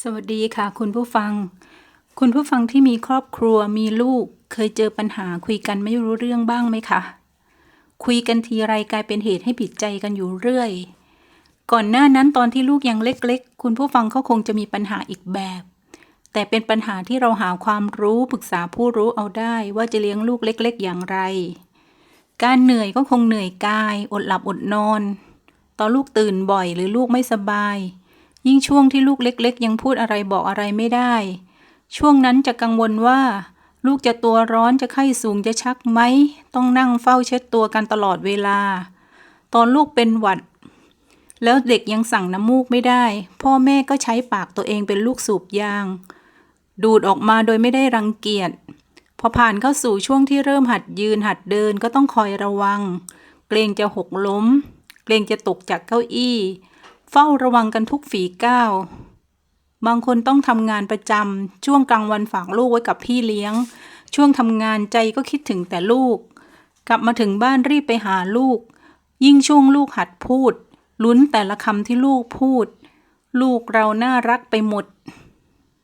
สวัสดีค่ะคุณผู้ฟัง คุณผู้ฟังที่มีครอบครัวมีลูกเคยเจอปัญหาคุยกันไม่รู้เรื่องบ้างไหมคะ คุยกันทีไรกลายเป็นเหตุให้ผิดใจกันอยู่เรื่อย ก่อนหน้านั้นตอนที่ลูกยังเล็กๆ คุณผู้ฟังก็คงจะมีปัญหาอีกแบบ แต่เป็นปัญหาที่เราหาความรู้ปรึกษาผู้รู้เอาได้ว่าจะเลี้ยงลูกเล็ก ๆ อย่างไร การเหนื่อยก็คงเหนื่อยกาย อดหลับอดนอน ตอนลูกตื่นบ่อยหรือลูกไม่สบาย ยิ่งช่วงที่ลูกเล็ก ๆ ยังพูดอะไรบอกอะไรไม่ได้ ช่วงนั้นจะกังวลว่า ลูกจะตัวร้อนจะไข้สูงจะชักไหม ต้องนั่งเฝ้าเช็ดตัวกันตลอดเวลา ตอนลูกเป็นหวัด แล้วเด็กยังสั่งน้ำมูกไม่ได้ พ่อแม่ก็ใช้ปากตัวเองเป็นลูกสูบยาง ดูดออกมาโดยไม่ได้รังเกียจพอผ่านเข้าสู่ช่วงที่เริ่มหัดยืนหัดเดินก็ต้องคอยระวัง เกรงจะหกล้ม เกรงจะตกจากเก้าอี้เฝ้าระวังกันทุกฝีก้าว บางคนต้องทำงานประจำช่วงกลางวันฝากลูกไว้กับพี่เลี้ยง ช่วงทำงานใจก็คิดถึงแต่ลูก กลับมาถึงบ้านรีบไปหาลูก ยิ่งช่วงลูกหัดพูด ลุ้นแต่ละคำที่ลูกพูด ลูกเราน่ารักไปหมด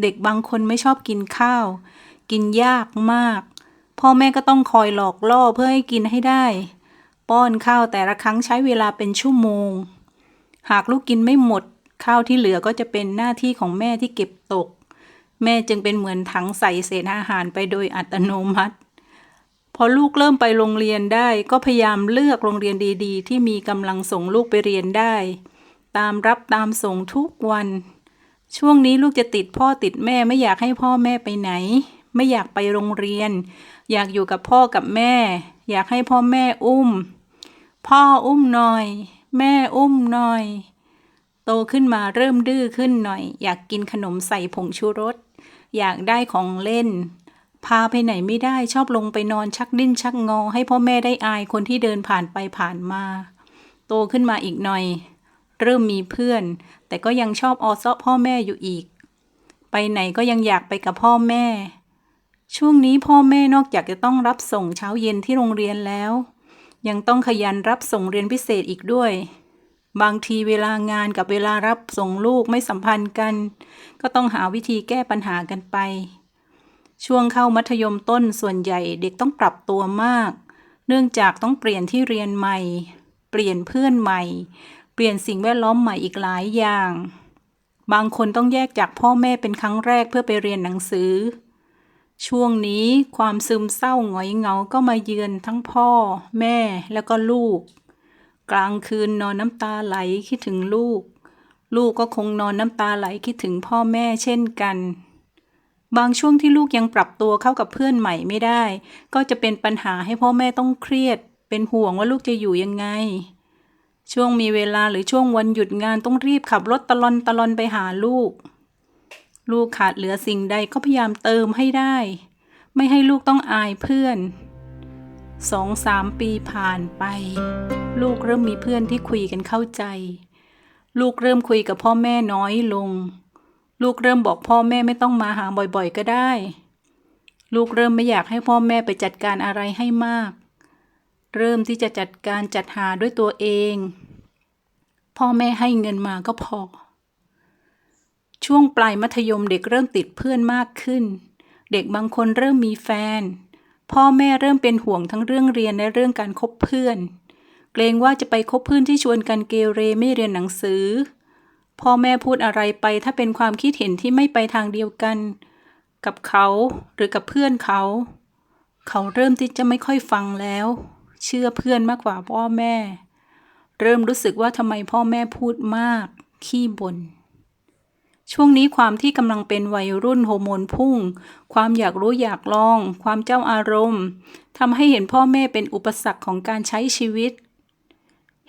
เด็กบางคนไม่ชอบกินข้าว กินยากมาก พ่อแม่ก็ต้องคอยหลอกล่อเพื่อให้กินให้ได้ ป้อนข้าวแต่ละครั้งใช้เวลาเป็นชั่วโมง หากลูกกินไม่หมด ข้าวที่เหลือก็จะเป็นหน้าที่ของแม่ที่เก็บตก แม่จึงเป็นเหมือนถังใส่เศษอาหารไปโดยอัตโนมัติ พอลูกเริ่มไปโรงเรียนได้ก็พยายามเลือกโรงเรียนดีๆ ที่มีกำลังส่งลูกไปเรียนได้ ตามรับตามส่งทุกวัน ช่วงนี้ลูกจะติดพ่อติดแม่ไม่อยากให้พ่อแม่ไปไหน ไม่อยากไปโรงเรียน อยากอยู่กับพ่อกับแม่ อยากให้พ่อแม่อุ้ม พ่ออุ้มหน่อย แม่อุ้มหน่อย โตขึ้นมาเริ่มดื้อขึ้นหน่อย อยากกินขนมใส่ผงชูรส อยากได้ของเล่น พาไปไหนไม่ได้ชอบลงไปนอนชักดิ้นชักงอ ให้พ่อแม่ได้อายคนที่เดินผ่านไปผ่านมา โตขึ้นมาอีกหน่อย เริ่มมีเพื่อน แต่ก็ยังชอบออซ้อพ่อแม่อยู่อีก ไปไหนก็ยังอยากไปกับพ่อแม่ ช่วงนี้พ่อแม่นอกจากจะต้องรับส่งเช้าเย็นที่โรงเรียนแล้ว ยังต้องขยันรับส่งเรียนพิเศษอีกด้วย บางทีเวลางานกับเวลารับส่งลูกไม่สัมพันธ์กัน ก็ต้องหาวิธีแก้ปัญหากันไป ช่วงเข้ามัธยมต้นส่วนใหญ่เด็กต้องปรับตัวมาก เนื่องจากต้องเปลี่ยนที่เรียนใหม่ เปลี่ยนเพื่อนใหม่ เปลี่ยนสิ่งแวดล้อมใหม่อีกหลายอย่าง บางคนต้องแยกจากพ่อแม่เป็นครั้งแรกเพื่อไปเรียนหนังสือ ช่วงนี้ความซึมเศร้าหงอยเหงาก็มาเยือนทั้งพ่อ แม่แล้วก็ลูก กลางคืนนอนน้ำตาไหลคิดถึงลูก ลูกก็คงนอนน้ำตาไหลคิดถึงพ่อแม่เช่นกัน บางช่วงที่ลูกยังปรับตัวเข้ากับเพื่อนใหม่ไม่ได้ ก็จะเป็นปัญหาให้พ่อแม่ต้องเครียด เป็นห่วงว่าลูกจะอยู่ยังไง ช่วงมีเวลาหรือช่วงวันหยุดงานต้องรีบขับรถตะลอนตะลอนไปหาลูก ลูกขาดเหลือสิ่งใดก็พยายามเติมให้ได้ ไม่ให้ลูกต้องอายเพื่อนสองสามปีผ่านไป ลูกเริ่มมีเพื่อนที่คุยกันเข้าใจ ลูกเริ่มคุยกับพ่อแม่น้อยลง ลูกเริ่มบอกพ่อแม่ไม่ต้องมาหาบ่อยๆก็ได้ ลูกเริ่มไม่อยากให้พ่อแม่ไปจัดการอะไรให้มาก เริ่มที่จะจัดการจัดหาด้วยตัวเอง พ่อแม่ให้เงินมาก็พอ ช่วงปลายมัธยมเด็กเริ่มติดเพื่อนมากขึ้น เด็กบางคนเริ่มมีแฟน พ่อแม่เริ่มเป็นห่วงทั้งเรื่องเรียนและเรื่องการคบเพื่อน เกรงว่าจะไปคบเพื่อนที่ชวนกันเกเรไม่เรียนหนังสือ พ่อแม่พูดอะไรไปถ้าเป็นความคิดเห็นที่ไม่ไปทางเดียวกัน กับเขาหรือกับเพื่อนเขา เขาเริ่มที่จะไม่ค่อยฟังแล้ว เชื่อเพื่อนมากกว่าพ่อแม่ เริ่มรู้สึกว่าทำไมพ่อแม่พูดมาก ขี้บ่น ช่วงนี้ความที่กำลังเป็นวัยรุ่นโฮอร์โมนพุ่ง ความอยากรู้อยากลอง ความเจ้าอารมณ์ทำให้เห็นพ่อแม่เป็นอุปสรรคของการใช้ชีวิต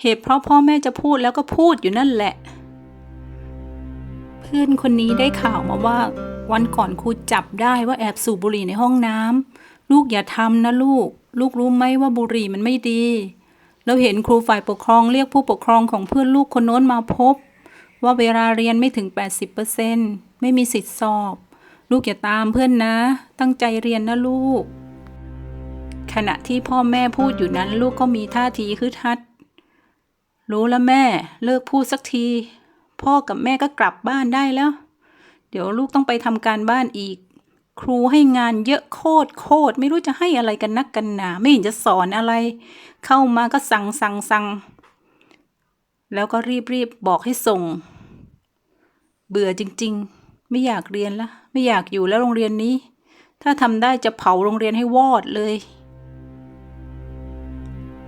เหตุเพราะพ่อแม่จะพูดแล้วก็พูดอยู่นั่นแหละ เพื่อนคนนี้ได้ข่าวมาว่า วันก่อนครูจับได้ว่าแอบสูบบุหรี่ในห้องน้ำลูกอย่าทำนะลูก ลูกรู้ไหมว่าบุหรี่มันไม่ดีแล้วเห็นครูฝ่ายปกครองเรียกผู้ปกครองของเพื่อนลูกคนโน้นมาพบ ว่าเวลาเรียนไม่ถึง 80%ไม่มีสิทธิ์สอบ ลูกอย่าตามเพื่อนนะ ตั้งใจเรียนนะลูก ขณะที่พ่อแม่พูดอยู่นั้นลูกก็มีท่าทีฮึดฮัด รู้แล้วแม่เลิกพูดสักที พ่อกับแม่ก็กลับบ้านได้แล้ว เดี๋ยวลูกต้องไปทำการบ้านอีก ครูให้งานเยอะโคตรโคตรไม่รู้จะให้อะไรกันนักกันหนา ไม่เห็นจะสอนอะไร เข้ามาก็สั่งสั่งสั่งแล้วก็รีบรีบบอกให้ส่ง เบื่อจริง ๆ ไม่อยากเรียนละ ไม่อยากอยู่แล้วโรงเรียนนี้ ถ้าทำได้จะเผาโรงเรียนให้วอดเลย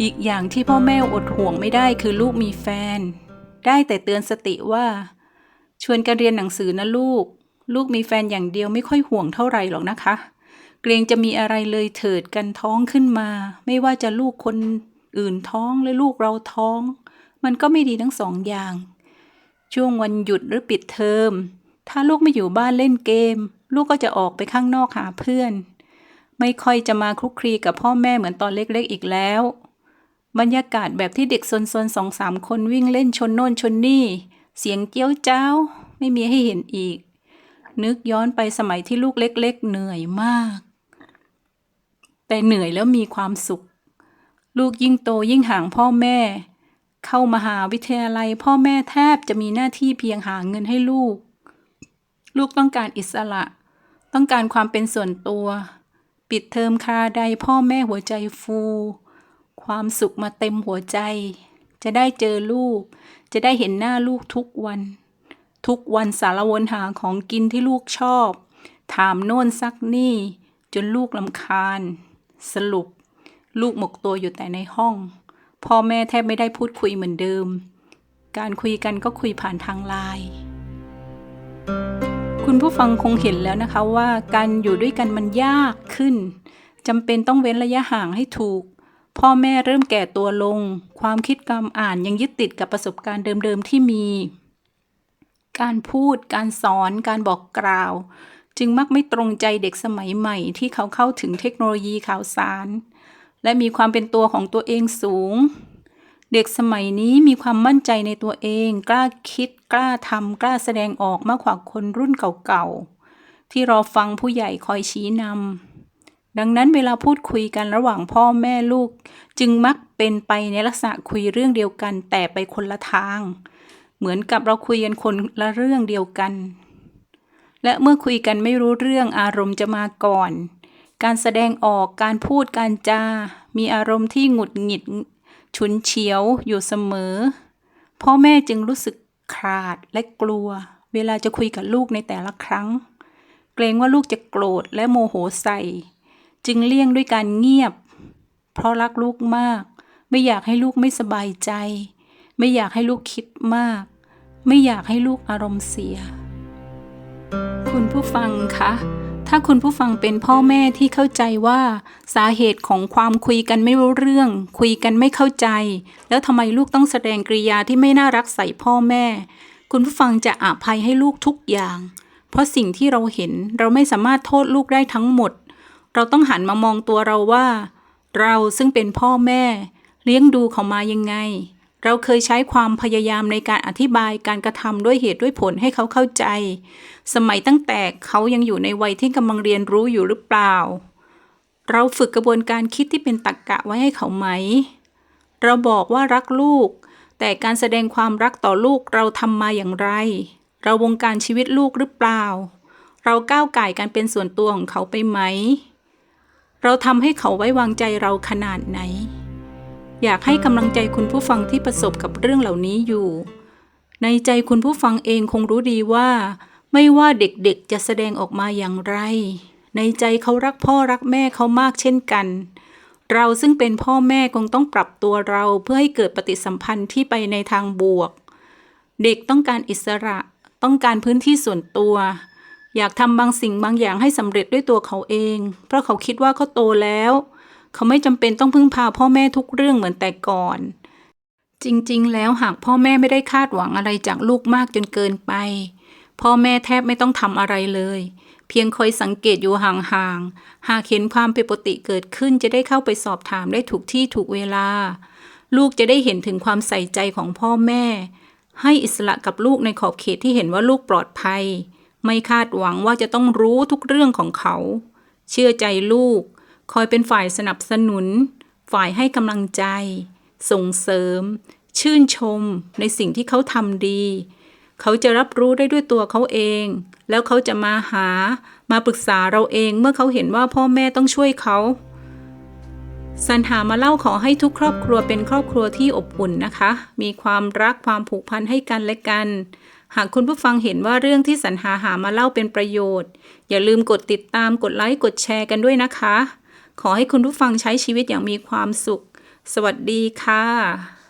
อีกอย่างที่พ่อแม่อดห่วงไม่ได้คือลูกมีแฟน ได้แต่เตือนสติว่า ชวนกันเรียนหนังสือนะลูก ลูกมีแฟนอย่างเดียวไม่ค่อยห่วงเท่าไหร่หรอกนะคะ เกรงจะมีอะไรเลยเถิดกันท้องขึ้นมา ไม่ว่าจะลูกคนอื่นท้องหรือลูกเราท้อง มันก็ไม่ดีทั้งสองอย่าง ช่วงวันหยุดหรือปิดเทอม ถ้าลูกไม่อยู่บ้านเล่นเกม ลูกก็จะออกไปข้างนอกหาเพื่อน ไม่ค่อยจะมาคลุกคลีกับพ่อแม่เหมือนตอนเล็กๆอีกแล้ว บรรยากาศแบบที่เด็กซนๆสองสามคนวิ่งเล่นชนโน่นชนนี่ เสียงเกี้ยวเจ้า ไม่มีให้เห็นอีก นึกย้อนไปสมัยที่ลูกเล็ก ๆ เหนื่อยมาก แต่เหนื่อยแล้วมีความสุข ลูกยิ่งโตยิ่งห่างพ่อแม่ เข้ามหาวิทยาลัย พ่อแม่แทบจะมีหน้าที่เพียงหาเงินให้ลูก ลูกต้องการอิสระ ต้องการความเป็นส่วนตัว ปิดเทอมคราใดพ่อแม่หัวใจฟู ความสุขมาเต็มหัวใจ จะได้เจอลูก จะได้เห็นหน้าลูกทุกวัน ทุกวันสารวนหาของกินที่ลูกชอบ ถามโน่นซักนี่ จนลูกลำคาญ สรุป ลูกหมกตัวอยู่แต่ในห้อง พ่อแม่แทบไม่ได้พูดคุยเหมือนเดิม การคุยกันก็คุยผ่านทางไลน์คุณผู้ฟังคงเห็นแล้วนะคะว่าการอยู่ด้วยกันมันยากขึ้นจำเป็นต้องเว้นระยะห่างให้ถูก พ่อแม่เริ่มแก่ตัวลง ความคิดการอ่านยังยึดติดกับประสบการณ์เดิมๆที่มี การพูด การสอน การบอกกล่าว จึงมักไม่ตรงใจเด็กสมัยใหม่ที่เขาเข้าถึงเทคโนโลยีข่าวสาร และมีความเป็นตัวของตัวเองสูง เด็กสมัยนี้มีความมั่นใจในตัวเอง กล้าคิด กล้าทำกล้าแสดงออกมากกว่าคนรุ่นเก่าๆ ที่รอฟังผู้ใหญ่คอยชี้นำดังนั้นเวลาพูดคุยกันระหว่างพ่อแม่ลูก จึงมักเป็นไปในลักษณะคุยเรื่องเดียวกัน แต่ไปคนละทาง เหมือนกับเราคุยกันคนละเรื่องเดียวกัน และเมื่อคุยกันไม่รู้เรื่องอารมณ์จะมาก่อน การแสดงออกการพูดการจา มีอารมณ์ที่หงุดหงิด ฉุนเฉียวอยู่เสมอ พ่อแม่จึงรู้สึกขาดและกลัว เวลาจะคุยกับลูกในแต่ละครั้ง เกรงว่าลูกจะโกรธและโมโหใส่ จึงเลี่ยงด้วยการเงียบ เพราะรักลูกมาก ไม่อยากให้ลูกไม่สบายใจ ไม่อยากให้ลูกคิดมาก ไม่อยากให้ลูกอารมณ์เสีย คุณผู้ฟังคะ ถ้าคุณผู้ฟังเป็นพ่อแม่ที่เข้าใจว่า สาเหตุของความคุยกันไม่รู้เรื่อง คุยกันไม่เข้าใจ แล้วทำไมลูกต้องแสดงกริยาที่ไม่น่ารักใส่พ่อแม่ คุณผู้ฟังจะอภัยให้ลูกทุกอย่าง เพราะสิ่งที่เราเห็นเราไม่สามารถโทษลูกได้ทั้งหมด เราต้องหันมามองตัวเราว่า เราซึ่งเป็นพ่อแม่ เลี้ยงดูเขามายังไง เราเคยใช้ความพยายามในการอธิบายการกระทำด้วยเหตุด้วยผลให้เขาเข้าใจ สมัยตั้งแต่เขายังอยู่ในวัยที่กำลังเรียนรู้อยู่หรือเปล่า เราฝึกกระบวนการคิดที่เป็นตรรกกะไว้ให้เขาไหม เราบอกว่ารักลูก แต่การแสดงความรักต่อลูกเราทำมาอย่างไร เราวงการชีวิตลูกหรือเปล่า เราก้าวไก่การเป็นส่วนตัวของเขาไปไหม เราทำให้เขาไว้วางใจเราขนาดไหน อยากให้กำลังใจคุณผู้ฟังที่ประสบกับเรื่องเหล่านี้อยู่ ในใจคุณผู้ฟังเองคงรู้ดีว่า ไม่ว่าเด็กๆจะแสดงออกมาอย่างไร ในใจเขารักพ่อรักแม่เขามากเช่นกัน เราซึ่งเป็นพ่อแม่คงต้องปรับตัวเราเพื่อให้เกิดปฏิสัมพันธ์ที่ไปในทางบวก เด็กต้องการอิสระ ต้องการพื้นที่ส่วนตัว อยากทำบางสิ่งบางอย่างให้สำเร็จด้วยตัวเขาเอง เพราะเขาคิดว่าเขาโตแล้ว เขาไม่จำเป็นต้องพึ่งพาพ่อแม่ทุกเรื่องเหมือนแต่ก่อน จริงๆ แล้วหากพ่อแม่ไม่ได้คาดหวังอะไรจากลูกมากจนเกินไป พ่อแม่แทบไม่ต้องทำอะไรเลย เพียงคอยสังเกตอยู่ห่างๆ หากเห็นความผิดปกติเกิดขึ้นจะได้เข้าไปสอบถามได้ถูกที่ถูกเวลา ลูกจะได้เห็นถึงความใส่ใจของพ่อแม่ ให้อิสระกับลูกในขอบเขตที่เห็นว่าลูกปลอดภัย ไม่คาดหวังว่าจะต้องรู้ทุกเรื่องของเขา เชื่อใจลูก คอยเป็นฝ่ายสนับสนุน ฝ่ายให้กำลังใจ ส่งเสริม ชื่นชมในสิ่งที่เขาทำดี เขาจะรับรู้ได้ด้วยตัวเขาเอง แล้วเขาจะมาหามาปรึกษาเราเองเมื่อเขาเห็นว่าพ่อแม่ต้องช่วยเขาสันหามาเล่าขอให้ทุกครอบครัวเป็นครอบครัวที่อบอุ่นนะคะ มีความรักความผูกพันให้กันและกัน หากคุณผู้ฟังเห็นว่าเรื่องที่สันหาหามาเล่าเป็นประโยชน์ อย่าลืมกดติดตามกดไลค์กดแชร์กันด้วยนะคะ ขอให้คุณผู้ฟังใช้ชีวิตอย่างมีความสุข สวัสดีค่ะ